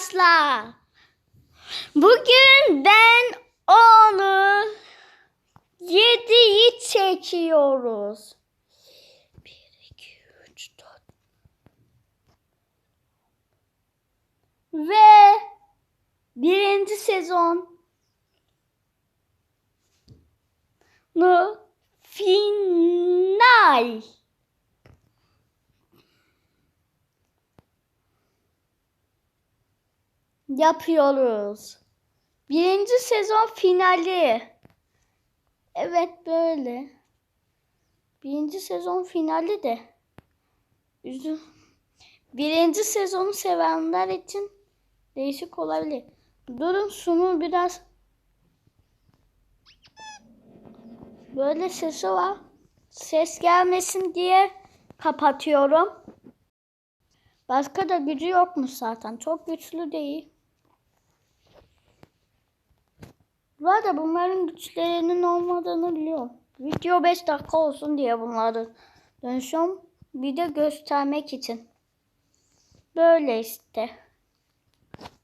arkadaşlar. Bugün ben onu yediyi çekiyoruz. 1, 2, 3, 4. Ve birinci sezon final. Yapıyoruz. Birinci sezon finali. Evet böyle. Birinci sezon finali de. Üzüm. Birinci sezonu sevenler için değişik olabilir. Durun şunu biraz böyle sesi var. Ses gelmesin diye kapatıyorum. Başka da gücü yokmuş zaten. Çok güçlü değil. Bu arada bunların güçlerinin olmadığını biliyorum. Video 5 dakika olsun diye bunları dönüşüyorum. Bir de göstermek için. Böyle işte.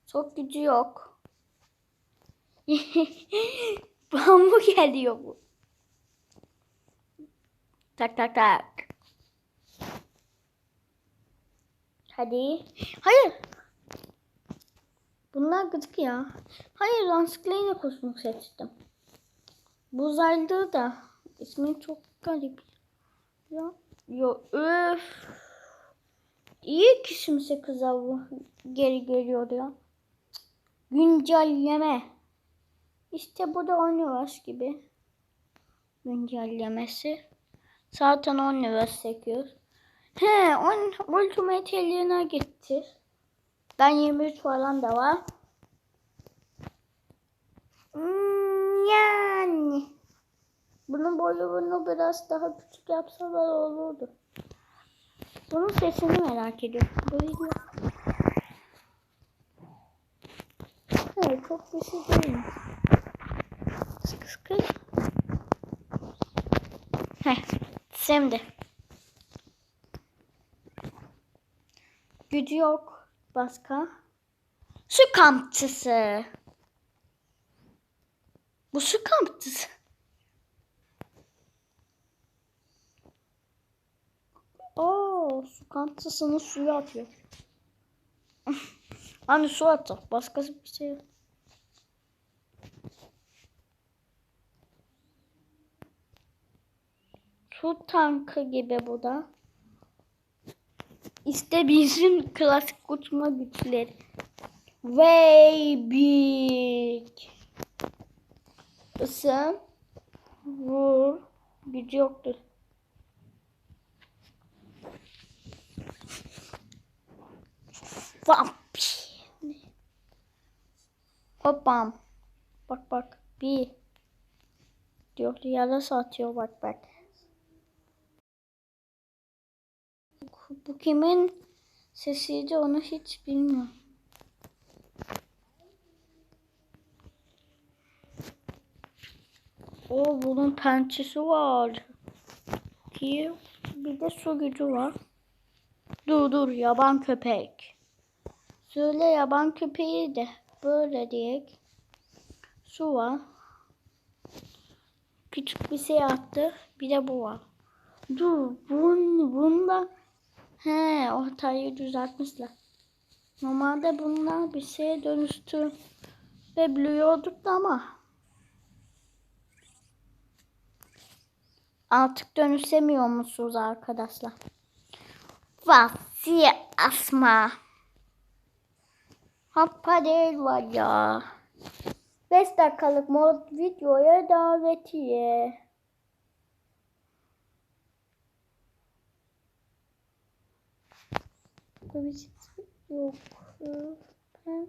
Çok gücü yok. Bambu geliyor bu. Tak tak tak. Hadi. Hayır. Bunlar gıcık ya. Hayır Lansklay'la kostüm seçtim. Bu uzaylı da ismi çok garip. Ya, yo öf. İyi ki şimdi kıza bu geri geliyordu ya. Güncelleme. İşte bu da 10 liraş gibi. Güncellemesi. Zaten 10 lira sekiyor. He, on Ultimate eline gitti. Ben 23 falan da var. Boyunu biraz daha küçük yapsalar olurdu. Bunun sesini merak ediyorum. Böyle Evet, çok bir şey değil. Sıkı sıkı. Heh, şimdi. Gücü yok. Başka? Su kampçısı. Bu su kampçısı. Kampçısını suya atıyor. hani su atacak. Başkası bir şey yok. Su tankı gibi bu da. İşte bizim klasik uçma güçleri. Way big. Isın. Vur. Gücü yoktur. Vamp. Hoppam. Bak bak. Bir. Diyor yarasa atıyor bak bak. Bu kimin sesiydi onu hiç bilmiyorum. O bunun pençesi var. Ki bir de su gücü var. Dur dur yaban köpek. Söyle yaban köpeği de böyle diyek. Su var. Küçük bir şey attı. Bir de bu var. Dur bun, bunda He, o hatayı düzeltmişler. Normalde bunlar bir şeye dönüştü ve biliyorduk ama artık dönüşemiyor musunuz arkadaşlar? Vasiye asma. Hoppa değil var ya. 5 dakikalık mod videoya davetiye. Şey yok. Ben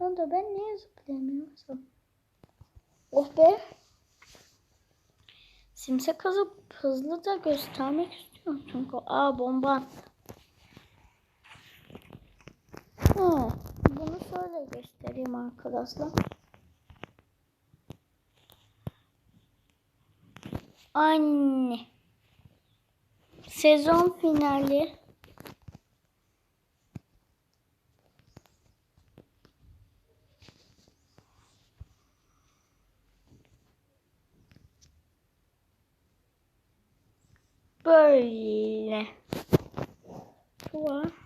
ya da ben niye zıplayamıyorsam? Oh be. Simse kazıp hızlıca göstermek istiyorum çünkü. Aa bomba attı. şöyle göstereyim arkadaşlar. Anne. Sezon finali. Böyle. Bu var.